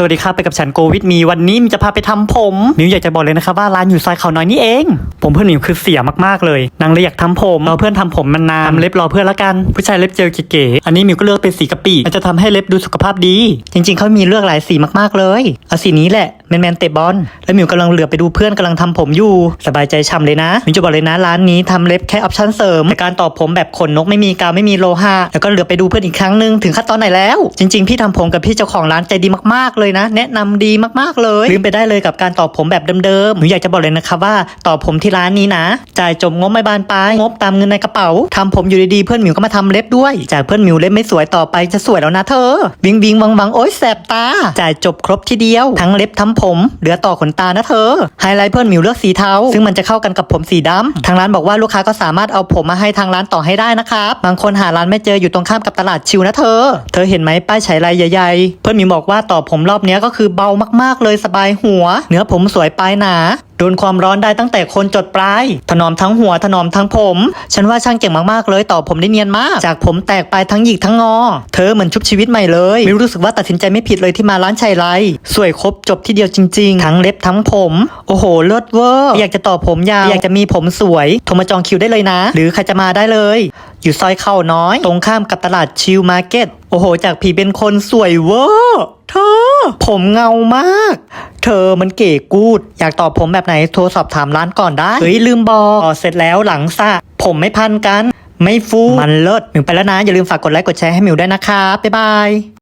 สวัสดีครับไปกับฉันโกวิดมีวันนี้มิวจะพาไปทำผมมิวอยากจะบอกเลยนะครับว่าร้านอยู่ซอยเขาน้อยนี่เอง ผมเพื่อนมิวคือเสียมากๆเลยนางเลยอยากทำผมรอเพื่อนทำผมมันนานทำเล็บรอเพื่อนละกัน ผู้ชายเล็บเจลเก๋ๆอันนี้มิวก็เลือกเป็นสีกะปิมันจะทำให้เล็บดูสุขภาพดี จริงๆเขามีเลือกหลายสีมากๆเลยเอาสีนี้แหละ แมนแมนเตะบอลแล้วมิวกำลังเหลือไปดูเพื่อนกำลังทำผมอยู่ สบายใจช่ำเลยนะมิวจะบอกเลยนะร้านนี้ทำเล็บแค่ออปชั่นเสริมแต่การต่อผมแบบขนนกไม่มีกาวไม่มีโลหะแล้วก็เหลือไปดูเพื่อนอีกครั้งหนึ่งถึงขั้นตอนไหนแล้ว จริง ๆ พี่ทำผมกับพี่เจ้าของร้านใจดีมากๆเลยนะ แนะนำดีมากๆเลยลืมไปได้เลยกับการต่อผมแบบเดิมๆหนูอยากจะบอกเลยนะครับว่าต่อผมที่ร้านนี้นะ จ่ายจบงบไม่บานปลายงบตามเงินในกระเป๋าทำผมอยู่ดีๆเพื่อนมิวก็มาทำเล็บด้วย จากเพื่อนมิวเล็บไม่สวยต่อไปจะสวยแล้วนะเธอ วิงวิงวังวังโอ๊ยแสบตาจ่ายจบครบทีเดียวทั้งเล็บทั้งผม เหลือต่อขนตานะเธอไฮไลท์เพื่อนหมิวเลือกสีเทาซึ่งมันจะเข้ากันกับผมสีดำทางร้านบอกว่าลูกค้าก็สามารถเอาผมมาให้ทางร้านต่อให้ได้นะครับบางคนหาร้านไม่เจออยู่ตรงข้ามกับตลาดชิวนะเธอ เธอเห็นไหมป้ายฉายลายใหญ่ๆเพื่อนหมิวบอกว่าต่อผมรอบนี้ก็คือเบามากๆเลยสบายหัว เนื้อผมสวยปลายหนา โดนความร้อนได้ตั้งแต่คนจดปลาย ถนอมทั้งหัวถนอมทั้งผม ฉันว่าช่างเก่งมากๆเลยต่อผมได้เนียนมาก จากผมแตกปลายทั้งหยิกทั้งงอ เธอเหมือนชุบชีวิตใหม่เลย ไม่รู้สึกว่าตัดสินใจไม่ผิดเลยที่มาร้านชัยไร สวยครบจบที่เดียวจริงๆ ทั้งเล็บทั้งผม โอ้โหเลิศเวอร์ อยากจะต่อผมยาว อยากจะมีผมสวยโทรมาจองคิวได้เลยนะ หรือใครจะมาได้เลย อยู่ซอยเข้าน้อย ตรงข้ามกับตลาดชิลมาร์เก็ต โอ้โห จากผีเป็นคนสวยเวอร์ เธอ ผมเงามาก ธอมันเก๋กูด อยากตอบผมแบบไหนโทรสอบถามร้านก่อนได้ เฮ้ย ลืมบอกเสร็จแล้วหลังสระผมไม่พันกัน ไม่ฟู มันเลิศมิวไปแล้วนะ อย่าลืมฝากกดไลค์กดแชร์ให้มิวด้วยนะคะบ๊ายบาย